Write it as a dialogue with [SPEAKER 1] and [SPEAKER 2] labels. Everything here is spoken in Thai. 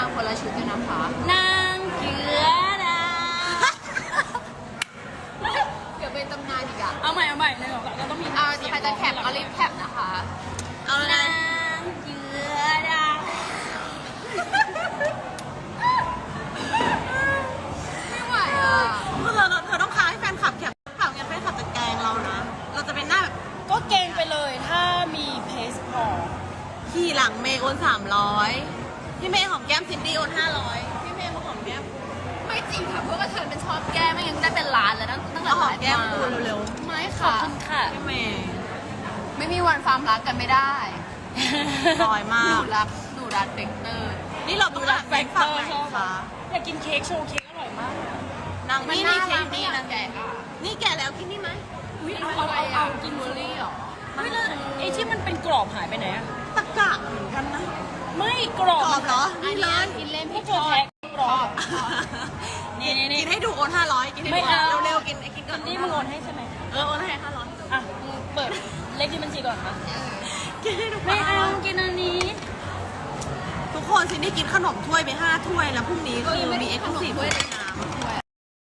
[SPEAKER 1] างคนละชุดกันนะคะ
[SPEAKER 2] นางเกือดา
[SPEAKER 1] เกือบเป็นตำนานอีกอะ
[SPEAKER 2] เอาใหม่เอาใหม่เลยเหรอเราต้องมีเอาใครจะแคปเอารีบแคป
[SPEAKER 1] นะคะ
[SPEAKER 3] เอานา
[SPEAKER 2] งเกือดา
[SPEAKER 1] ไม่ไหวอะ
[SPEAKER 3] คือเธอต้องค้าให้แฟนคลับแคปเปล่งั้นแฟนคลับจะแกงเรานะ เราจะเป็นหน้า
[SPEAKER 2] ก็เกรงไปเลยถ้ามีเพจพอ
[SPEAKER 3] ขี่หลังเมย์โอนสามร้อย พี่เมย์หอมแก้มซินดี้โอนห้าร้อยพี่เมย์มาหอมแก้ม
[SPEAKER 1] ไม่จริงค่ะเพราะว่าเธอเป็นชอบแก้ไม่งั้นได้เป็นล้านแล้วตั้งตั้งแต่เอาหอมไลฟ์แก้มมากู
[SPEAKER 3] เร็ว
[SPEAKER 1] ไม่ขอบค่ะคุณ
[SPEAKER 2] ค่ะ ๆ
[SPEAKER 3] พี่เมย์
[SPEAKER 1] ไม่มีวันฟาร์มรักกันไม่ได้
[SPEAKER 2] ล
[SPEAKER 3] อยมาหนูก
[SPEAKER 1] รักหนูรักเฟกเตอร์
[SPEAKER 3] นี่เราต้องรักแฟนคลับไหนคะ
[SPEAKER 2] อยากกินเค้กโชว์เค้กอร่อยมาก
[SPEAKER 3] นางมันนี่น่านี่เค้รักกไม่นี่อยากนางแกะ
[SPEAKER 1] อะ
[SPEAKER 3] นี่แกะแล้วกินนี่ไหม
[SPEAKER 2] อุ้ยเอาอะไรอะกินบูลลี่
[SPEAKER 1] เหรอ
[SPEAKER 3] ไม่เลยไอ
[SPEAKER 2] ้ที่มันเป็นกรอบหายไปไหนอะ
[SPEAKER 3] ตะกะเหมือนกันนะไม่
[SPEAKER 2] กรอบกรอบ เหรอ
[SPEAKER 3] อันนี่เลนี้ยกิ
[SPEAKER 1] นเล่นพวพี่กชเธออบแท็กกรอบ
[SPEAKER 3] นี่กินี่นี่นให้ดูโอนห้าร้อยกินให้ไม่ดูเอา เร็วๆกินไอ้กินก่อนนี่มึงโอน
[SPEAKER 2] ให้ใช่ไหม
[SPEAKER 3] เออโอนให้ห้าร้อย
[SPEAKER 2] อะเปิดเลขที่บัญชีก่อนนะ
[SPEAKER 3] กินให้ดูไม่เอา
[SPEAKER 2] กินอันนี้
[SPEAKER 3] ทุกคนซินนี่กินขนมถ้วยไปห้าถ้วยแล้วพรุ่งนี้คือมีเอ็กซ์คลูซีฟด้วยเลยนะ